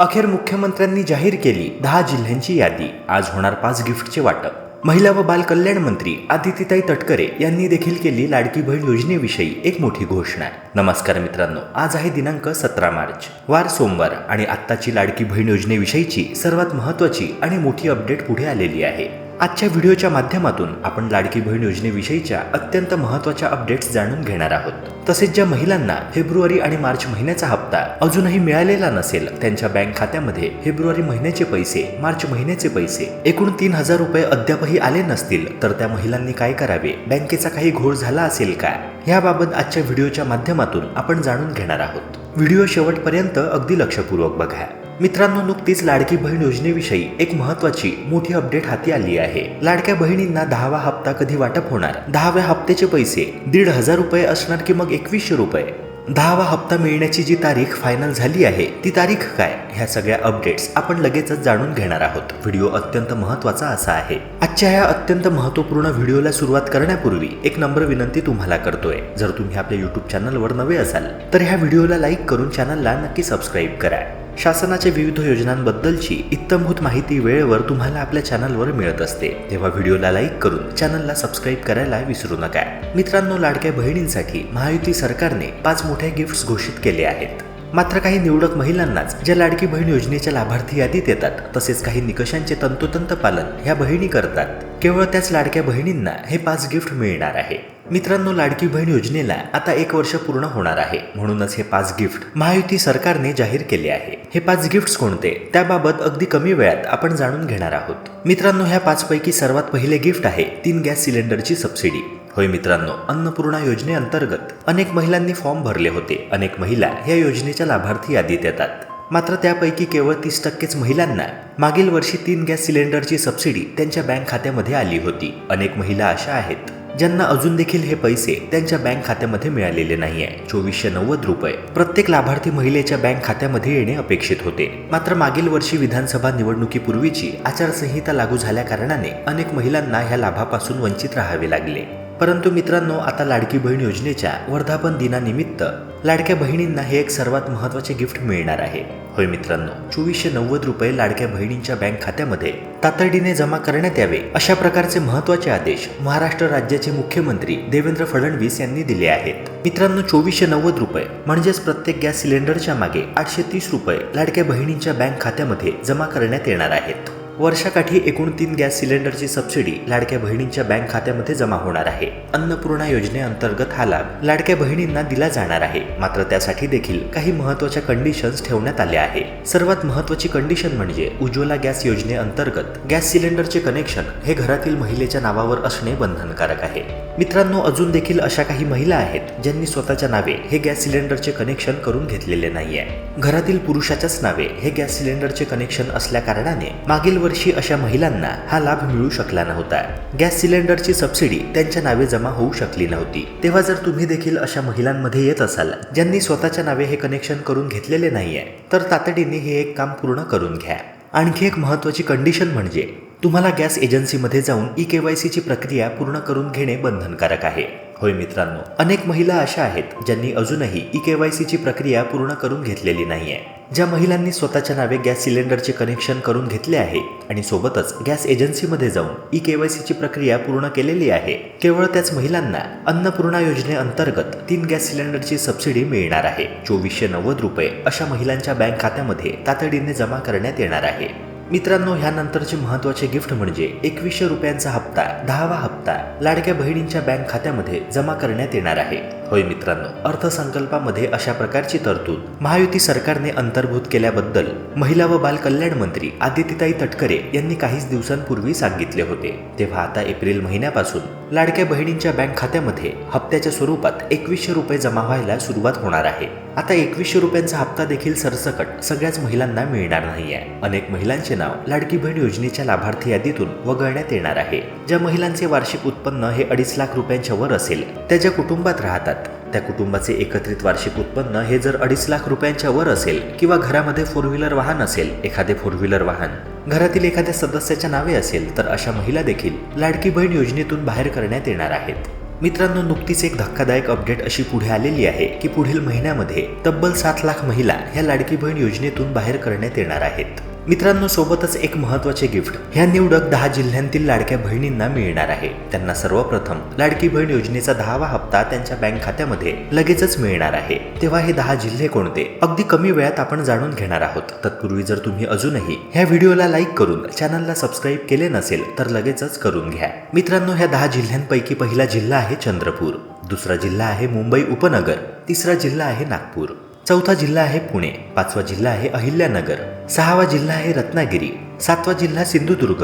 अखेर मुख्यमंत्र्यांनी जाहीर केली दहा जिल्ह्यांची यादी. आज होणार पाच गिफ्टचे वाटप. महिला व बाल कल्याण मंत्री आदितीताई तटकरे यांनी देखील केली लाडकी बहीण योजनेविषयी एक मोठी घोषणा. नमस्कार मित्रांनो आज आहे दिनांक सतरा मार्च. वार सोमवार आणि आत्ताची लाडकी बहीण योजनेविषयीची सर्वात महत्त्वाची आणि मोठी अपडेट पुढे आलेली आहे. आजच्या व्हिडिओच्या माध्यमातून आपण लाडकी बहीण योजनेविषयीच्या अत्यंत महत्त्वाच्या अपडेट्स जाणून घेणार आहोत. तसेच ज्या महिलांना फेब्रुवारी आणि मार्च महिन्याचा हप्ता अजूनही मिळालेला नसेल त्यांच्या बँक खात्यामध्ये फेब्रुवारी महिन्याचे पैसे मार्च महिन्याचे पैसे एकूण तीन हजार रुपये अद्यापही आले नसतील तर त्या महिलांनी काय करावे? बँकेचा काही घोळ झाला असेल का? याबाबत आजच्या व्हिडिओच्या माध्यमातून आपण जाणून घेणार आहोत. व्हिडिओ शेवटपर्यंत अगदी लक्षपूर्वक बघा. मित्रांनो नुकतीच लाडकी बहीण योजनेविषयी एक महत्वाची मोठी अपडेट हाती आली आहे. लाडक्या बहिणींना दहावा हप्ता कधी वाटप होणार? दहाव्या हप्त्याचे पैसे दीड हजार रुपये असणार की मग एकवीसशे रुपये? दहावा हप्ता मिळण्याची जी तारीख फायनल झाली आहे ती तारीख काय? ह्या सगळ्या अपडेट्स आपण लगेचच जाणून घेणार आहोत. व्हिडिओ अत्यंत महत्त्वाचा असा आहे. आजच्या या अत्यंत महत्त्वपूर्ण व्हिडिओला सुरुवात करण्यापूर्वी एक नम्र विनंती तुम्हाला करतोय. जर तुम्ही आपल्या युट्यूब चॅनलवर नवे असाल तर ह्या व्हिडिओला लाईक करून चॅनलला नक्की सबस्क्राईब करा. शासनाच्या विविध योजनांबद्दलची इत्तमभूत माहिती वेळेवर तुम्हाला आपल्या चॅनलवर मिळत असते. तेव्हा व्हिडिओला लाईक करून चॅनलला सबस्क्राईब करायला विसरू नका. मित्रांनो लाडक्या बहिणींसाठी महायुती सरकारने पाच मोठ्या गिफ्ट्स घोषित केले आहेत. मात्र काही निवडक महिलांनाच ज्या लाडकी बहीण योजनेच्या लाभार्थी यादीत येतात तसेच काही निकषांचे तंतोतंत पालन ह्या बहिणी करतात. केवळ त्याच लाडक्या बहिणींना हे पाच गिफ्ट मिळणार आहे. मित्रांनो लाडकी बहीण योजनेला आता एक वर्ष पूर्ण होणार आहे. म्हणूनच हे पाच गिफ्ट महायुती सरकारने जाहीर केले आहे. हे पाच गिफ्ट्स कोणते? त्याबाबत अगदी कमी वेळात आपण जाणून घेणार आहोत. मित्रांनो ह्या पाच पैकी सर्वात पहिले गिफ्ट आहे तीन गॅस सिलेंडरची सबसिडी. होय मित्रांनो अन्नपूर्णा योजनेअंतर्गत अनेक महिलांनी फॉर्म भरले होते. अनेक महिला या योजनेच्या लाभार्थी यादीत येतात. मात्र त्यापैकी केवळ तीस टक्केच महिलांना मागील वर्षी तीन गॅस सिलेंडरची सबसिडी त्यांच्या बँक खात्यामध्ये आली होती. अनेक महिला अशा आहेत ज्यांना अजून देखील हे पैसे त्यांच्या बँक खात्यामध्ये मिळालेले नाहीये. चोवीसशे नव्वद रुपये प्रत्येक लाभार्थी महिलेच्या बँक खात्यामध्ये येणे अपेक्षित होते. मात्र मागील वर्षी विधानसभा निवडणुकीपूर्वीची आचारसंहिता लागू झाल्या कारणाने अनेक महिलांना ह्या लाभापासून वंचित राहावे लागले. परंतु मित्रांनो आता लाडकी बहीण योजनेच्या वर्धापन दिनानिमित्त लाडक्या बहिणींना हे एक सर्वात महत्त्वाचे गिफ्ट मिळणार आहे. होय मित्रांनो चोवीसशे नव्वद रुपये लाडक्या बहिणींच्या बँक खात्यामध्ये तातडीने जमा करण्यात यावे अशा प्रकारचे महत्त्वाचे आदेश महाराष्ट्र राज्याचे मुख्यमंत्री देवेंद्र फडणवीस यांनी दिले आहेत. मित्रांनो चोवीसशे नव्वद रुपये म्हणजेच प्रत्येक गॅस सिलेंडरच्या मागे आठशे तीस रुपये लाडक्या बहिणींच्या बँक खात्यामध्ये जमा करण्यात येणार आहेत. वर्षाकाठी एकूण तीन गॅस सिलेंडरची सबसिडी लाडक्या बहिणींच्या बँक खात्यामध्ये जमा होणार आहे. अन्नपूर्णा योजनेअंतर्गत हा लाभ लाडक्या बहिणींना दिला जाणार आहे. मात्र त्यासाठी देखील काही महत्त्वाच्या कंडिशन्स ठेवण्यात आल्या आहे. सर्वात महत्वाची कंडिशन म्हणजे उज्ज्वला गॅस योजनेअंतर्गत गॅस सिलेंडरचे कनेक्शन हे घरातील महिलेच्या नावावर असणे बंधनकारक आहे. मित्रांनो अजून देखील अशा काही महिला आहेत ज्यांनी स्वतःच्या नावे हे गॅस सिलेंडरचे कनेक्शन करून घेतलेले नाहीये. घरातील पुरुषाच्याच नावे हे गॅस सिलेंडरचे कनेक्शन असल्या कारणाने मागील वर्षी अशा महिलांना हा लाभ मिळू शकला नव्हता. गॅस सिलेंडरची सबसिडी त्यांच्या नावे जमा होऊ शकली नव्हती. तेव्हा जर तुम्ही देखील अशा महिलांमध्ये येत असाल ज्यांनी स्वतःच्या नावे हे कनेक्शन करून घेतलेले नाहीये तर तातडीने हे एक काम पूर्ण करून घ्या. आणखी एक महत्वाची कंडिशन म्हणजे तुम्हाला गॅस एजन्सीमध्ये जाऊन ई के वाय सीची प्रक्रिया पूर्ण करून घेणे बंधनकारक आहे. होय मित्रांनो अनेक महिला अशा आहेत ज्यांनी अजूनही ई के वाय सीची प्रक्रिया पूर्ण करून घेतलेली नाहीये. ज्या महिलांनी स्वतःच्या नावे गॅस सिलेंडरचे कनेक्शन करून घेतले आहे आणि सोबतच गॅस एजन्सीमध्ये जाऊन ई के वाय सीची प्रक्रिया पूर्ण केलेली आहे. केवळ त्याच महिलांना अन्नपूर्णा योजनेअंतर्गत तीन गॅस सिलेंडरची सबसिडी मिळणार आहे. चोवीसशे नव्वद रुपये अशा महिलांच्या बँक खात्यामध्ये तातडीने जमा करण्यात येणार आहे. मित्रांनो ह्यानंतरचे महत्त्वाचे गिफ्ट म्हणजे एकवीसशे रुपयांचा हप्ता दहावा हप्ता लाडक्या बहिणींच्या बँक खात्यामध्ये जमा करण्यात येणार आहे. होय मित्रांनो अर्थसंकल्पामध्ये अशा प्रकारची तरतूद. महायुती सरकारने अंतर्भूत केल्याबद्दल महिला व बाल कल्याण मंत्री आदितीताई तटकरे यांनी काहीच दिवसांपूर्वी सांगितले होते. तेव्हा आता एप्रिल महिन्यापासून लाडक्या बहिणींच्या बँक खात्यामध्ये हप्त्याच्या स्वरूपात एकवीसशे रुपये जमा व्हायला सुरुवात होणार आहे. आता एकवीसशे रुपयांचा हप्ता देखील सरसकट सगळ्याच महिलांना मिळणार नाहीये. अनेक महिलांचे नाव लाडकी बहीण योजनेच्या लाभार्थी यादीतून वगळण्यात येणार आहे. ज्या महिलांचे वार्षिक उत्पन्न हे अडीच लाख रुपयांच्या वर असेल त्या ज्या कुटुंबात राहतात त्या कुटुंबाचे एकत्रित वार्षिक उत्पन्न हे जर अडीच लाख रुपयांच्या वर असेल किंवा घरामध्ये फोर व्हीलर वाहन असेल एखादे फोर व्हीलर वाहन घरातील एखाद्या सदस्याच्या नावे असेल तर अशा महिला देखील लाडकी बहीण योजनेतून बाहेर करण्यात येणार आहेत. मित्रांनो नुकतीच एक धक्कादायक अपडेट अशी पुढे आलेली आहे की पुढील महिन्यामध्ये तब्बल सात लाख महिला ह्या लाडकी बहीण योजनेतून बाहेर करण्यात येणार आहेत. मित्रांनो सोबतच एक महत्त्वाचे गिफ्ट. ह्या निवडक दहा जिल्ह्यांतील लाडक्या बहिणींना मिळणार आहे. त्यांना सर्वप्रथम लाडकी बहीण योजनेचा दहावा हप्ता त्यांच्या बँक खात्यामध्ये लगेचच मिळणार आहे. तेव्हा हे दहा जिल्हे कोणते? अगदी कमी वेळात आपण जाणून घेणार आहोत. तत्पूर्वी जर तुम्ही अजूनही ह्या व्हिडिओला लाईक करून चॅनलला सबस्क्राईब केले नसेल तर लगेचच करून घ्या. मित्रांनो ह्या दहा जिल्ह्यांपैकी पहिला जिल्हा आहे चंद्रपूर. दुसरा जिल्हा आहे मुंबई उपनगर. तिसरा जिल्हा आहे नागपूर. चौथा जिल्हा आहे पुणे पाचवा जिल्हा आहे अहिल्यानगर सहावा जिल्हा आहे रत्नागिरी सातवा जिल्हा सिंधुदुर्ग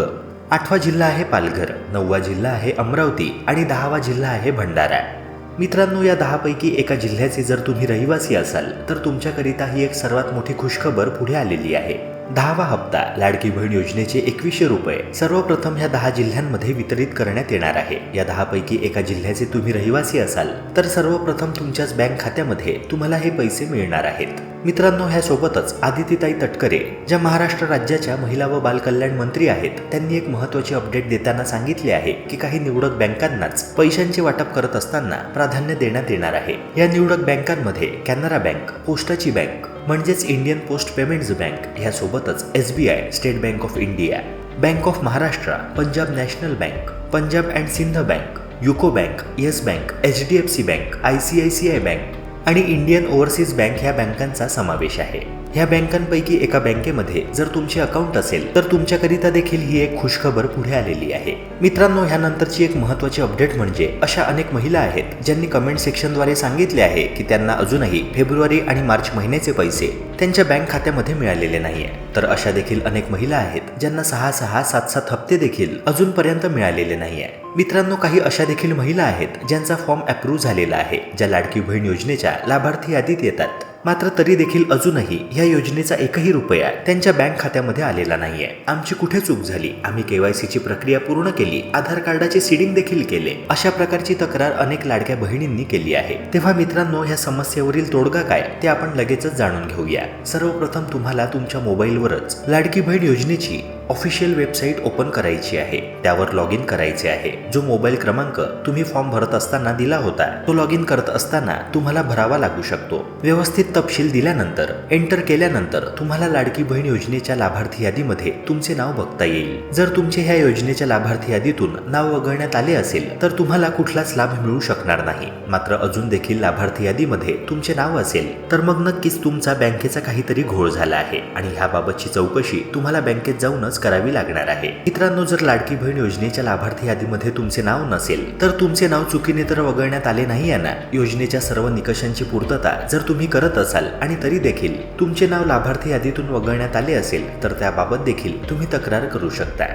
आठवा जिल्हा आहे पालघर नववा जिल्हा आहे अमरावती आणि दहावा जिल्हा आहे भंडारा. मित्रांनो या दहापैकी एका जिल्ह्याचे जर तुम्ही रहिवासी असाल तर तुमच्याकरिता ही एक सर्वात मोठी खुशखबर पुढे आलेली आहे. दहावा हप्ता लाडकी बहीण योजनेचे एकवीसशे रुपये सर्वप्रथम ह्या दहा जिल्ह्यांमध्ये वितरित करण्यात येणार आहे. या दहापैकी एका जिल्ह्याचे तुम्ही रहिवासी असाल तर सर्वप्रथम तुमच्याच बँक खात्यामध्ये तुम्हाला हे पैसे मिळणार आहेत. मित्रांनो ह्यासोबतच आदितीताई तटकरे ज्या महाराष्ट्र राज्याच्या महिला व बालकल्याण मंत्री आहेत त्यांनी एक महत्वाची अपडेट देताना सांगितले आहे की काही निवडक बँकांनाच पैशांचे वाटप करत असताना प्राधान्य देण्यात येणार आहे. या निवडक बँकांमध्ये कॅनरा बँक पोस्टाची बँक म्हणजेच Indian post payments bank ह्यासोबतच S B I state bank of India bank of Maharashtra Punjab national bank Punjab and Sind bank UCO bank yes bank H D F C bank I C I C I bank आणि Indian overseas bank ह्या बँकांचा समावेश आहे. ह्या बँकांपैकी एका बँकेमध्ये जर तुमचे अकाउंट असेल तर तुमच्याकरिता देखील ही एक खुशखबर पुढे आलेली आहे. मित्रांनो ह्यानंतरची एक महत्वाची अपडेट म्हणजे अशा अनेक महिला आहेत ज्यांनी कमेंट सेक्शनद्वारे सांगितले आहे की त्यांना अजूनही फेब्रुवारी आणि मार्च महिन्याचे पैसे त्यांच्या बँक खात्यामध्ये मिळालेले नाहीये. तर अशा देखील अनेक महिला आहेत ज्यांना सहा सहा सात सात हप्ते देखील अजूनपर्यंत मिळालेले नाहीये. मित्रांनो काही अशा देखील महिला आहेत ज्यांचा फॉर्म अप्रूव्ह झालेला आहे ज्या लाडकी बहीण योजनेच्या लाभार्थी यादीत येतात. मात्र तरी देखील अजूनही या योजनेचा एकही रुपया त्यांच्या बँक खात्यामध्ये आलेला नाहीये. आमची कुठे चूक झाली? आम्ही केवायसीची प्रक्रिया पूर्ण केली. आधार कार्डाचे सीडिंग देखील केले. अशा प्रकारची तक्रार अनेक लाडक्या बहिणींनी केली आहे. तेव्हा मित्रांनो ह्या समस्येवरील तोडगा काय? ते आपण लगेचच जाणून घेऊया. सर्वप्रथम तुम्हाला तुमच्या मोबाईलवरच लाडकी बहीण योजनेची ऑफिशियल वेबसाईट ओपन करायची आहे. त्यावर लॉग इन करायचे आहे. जो मोबाईल क्रमांक तुम्ही फॉर्म भरत असताना दिला होता तो लॉग इन करत असताना तुम्हाला भरावा लागू शकतो. व्यवस्थित तपशील दिल्यानंतर एंटर केल्यानंतर तुम्हाला लाडकी बहीण योजनेच्या लाभार्थी यादीमध्ये तुमचे नाव बघता येईल. जर तुमचे ह्या योजनेच्या लाभार्थी यादीतून नाव वगळण्यात आले असेल तर तुम्हाला कुठलाच लाभ मिळू शकणार नाही. मात्र अजून देखील लाभार्थी यादीमध्ये तुमचे नाव असेल तर मग नक्कीच तुमचा बँकेचा काहीतरी घोळ झाला आहे. आणि ह्याबाबतची चौकशी तुम्हाला बँकेत जाऊनच करावी लागणार आहे. मित्रांनो जर लाडकी बहीण योजनेच्या लाभार्थी यादीमध्ये तुमचे नाव नसेल तर तुमचे नाव चुकीने तर वगळण्यात आले नाही आहे ना योजनेच्या सर्व निकषांची पूर्तता जर तुम्ही करत असाल आणि तरी देखील तुमचे नाव लाभार्थी यादीतून वगळण्यात आले असेल तर त्याबाबत देखील तुम्ही तक्रार करू शकता.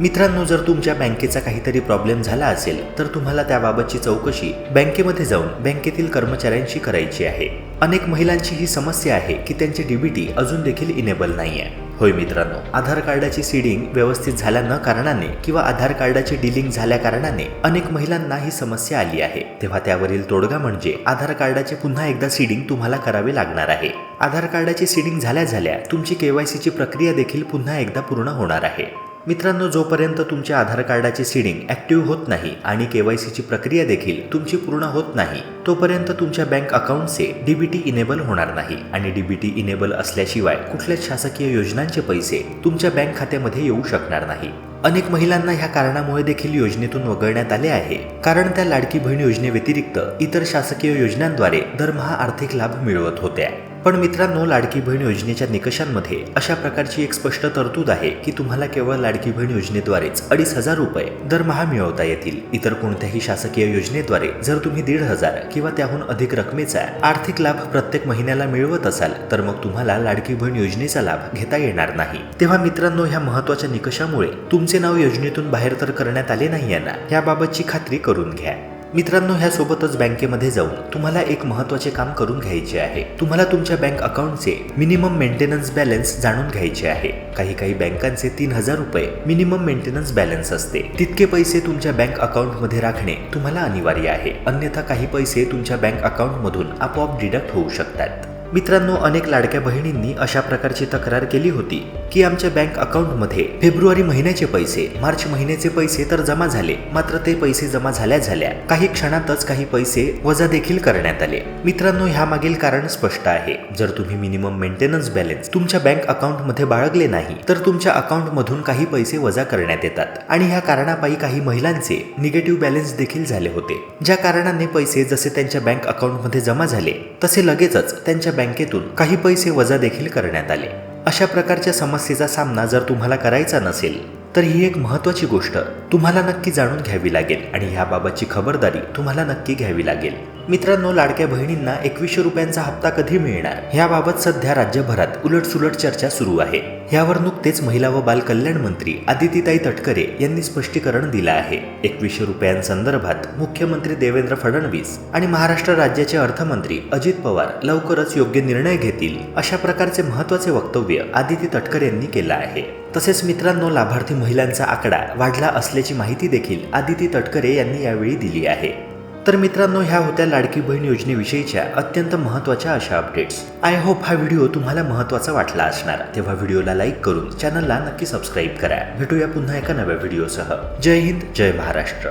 मित्रांनो जर तुमच्या बँकेचा काहीतरी प्रॉब्लेम झाला असेल तर तुम्हाला त्याबाबतची चौकशी बँकेमध्ये जाऊन बँकेतील कर्मचाऱ्यांशी करायची आहे. अनेक महिलांची ही समस्या आहे की त्यांचे डीबीटी अजून देखील इनेबल नाही आहे होय मित्रांनो. आधार कार्डाची सीडिंग व्यवस्थित झाल्या न कारणाने किंवा आधार कार्डाची डिलिंग झाल्या कारणाने अनेक महिलांना ही समस्या आली आहे. तेव्हा त्यावरील तोडगा म्हणजे आधार कार्डाचे पुन्हा एकदा सीडिंग तुम्हाला करावे लागणार आहे. आधार कार्डाची सीडिंग झाल्या झाल्या तुमची केवायसीची प्रक्रिया देखील पुन्हा एकदा पूर्ण होणार आहे. मित्रांनो जोपर्यंत तुमच्या आधार कार्डाची सीडिंग ॲक्टिव्ह होत नाही आणि केवायसीची प्रक्रिया देखील तुमची पूर्ण होत नाही तोपर्यंत तुमच्या बँक अकाउंटचे डीबीटी इनेबल होणार नाही. आणि डीबीटी इनेबल असल्याशिवाय कुठल्याच शासकीय योजनांचे पैसे तुमच्या बँक खात्यामध्ये येऊ शकणार नाही. अनेक महिलांना ह्या कारणामुळे देखील योजनेतून वगळण्यात आले आहे. कारण त्या लाडकी बहीण योजनेव्यतिरिक्त इतर शासकीय योजनांद्वारे दरमहा आर्थिक लाभ मिळवत होत्या. पण मित्रांनो लाडकी बहीण योजनेच्या निकषांमध्ये अशा प्रकारची एक स्पष्ट तरतूद आहे की तुम्हाला केवळ लाडकी बहीण योजनेद्वारेच अडीच हजार रुपये दरमहा मिळवता येतील. इतर कोणत्याही शासकीय योजनेद्वारे जर तुम्ही दीड हजार किंवा त्याहून अधिक रकमेचा आर्थिक लाभ प्रत्येक महिन्याला मिळवत असाल तर मग तुम्हाला लाडकी बहीण योजनेचा लाभ घेता येणार नाही. तेव्हा मित्रांनो ह्या महत्त्वाच्या निकषामुळे तुमचे नाव योजनेतून बाहेर तर करण्यात आले नाही ना याबाबतची खात्री करून घ्या. मित्रांनो ह्यासोबतच बँकेमध्ये जाऊन तुम्हाला एक महत्त्वाचे काम करून घ्यायचे आहे. तुम्हाला तुमच्या बँक अकाउंटचे मिनिमम मेंटेनन्स बॅलन्स जाणून घ्यायचे आहे. काही काही बँकांचे तीन हजार रुपये मिनिमम मेंटेनन्स बॅलन्स असते. तितके पैसे तुमच्या बँक अकाउंटमध्ये राखणे तुम्हाला अनिवार्य आहे. अन्यथा काही पैसे तुमच्या बँक अकाउंटमधून आपोआप डिडक्ट होऊ शकतात. मित्रांनो अनेक लाडक्या बहिणींनी अशा प्रकारची तक्रार केली होती की आमच्या बँक अकाउंटमध्ये फेब्रुवारी महिन्याचे पैसे मार्च महिन्याचे पैसे तर जमा झाले मात्र ते पैसे जमा झाल्या झाल्या. काही क्षणातच काही पैसे वजा देखील करण्यात आले. मित्रांनो ह्या मागील कारण स्पष्ट आहे. जर तुम्ही मिनिमम मेंटेनन्स बॅलन्स तुमच्या बँक अकाउंटमध्ये बाळगले नाही तर तुमच्या अकाउंटमधून काही पैसे वजा करण्यात येतात. आणि ह्या कारणापायी काही महिलांचे निगेटिव्ह बॅलन्स देखील झाले होते. ज्या कारणाने पैसे जसे त्यांच्या बँक अकाउंटमध्ये जमा झाले तसे लगेचच त्यांच्या बँकेतून काही पैसे वजा देखील करण्यात आले. अशा प्रकारच्या समस्येचा सामना जर तुम्हाला करायचा नसेल तर ही एक महत्त्वाची गोष्ट तुम्हाला नक्की जाणून घ्यावी लागेल आणि ह्याबाबतची खबरदारी तुम्हाला नक्की घ्यावी लागेल. मित्रांनो लाडक्या बहिणींना एकवीसशे रुपयांचा हप्ता कधी मिळणार? याबाबत सध्या राज्यभरात उलटसुलट चर्चा सुरू आहे. यावर नुकतेच महिला व बाल कल्याण मंत्री आदितीताई तटकरे यांनी स्पष्टीकरण दिलं आहे. एकवीसशे रुपयांसंदर्भात मुख्यमंत्री देवेंद्र फडणवीस आणि महाराष्ट्र राज्याचे अर्थमंत्री अजित पवार लवकरच योग्य निर्णय घेतील अशा प्रकारचे महत्त्वाचे वक्तव्य आदिती तटकरे यांनी केलं आहे. तसेच मित्रांनो लाभार्थी महिलांचा आकडा वाढला असल्याची माहिती देखील आदिती तटकरे यांनी यावेळी दिली आहे. तर मित्रांनो ह्या होत्या लाडकी बहीण योजनेविषयीच्या अत्यंत महत्त्वाच्या अशा अपडेट्स आय होप हा व्हिडिओ तुम्हाला महत्त्वाचा वाटला असणार. तेव्हा व्हिडिओला लाईक करून चॅनलला नक्की सबस्क्राईब करा. भेटूया पुन्हा एका नव्या व्हिडिओसह जय हिंद जय महाराष्ट्र.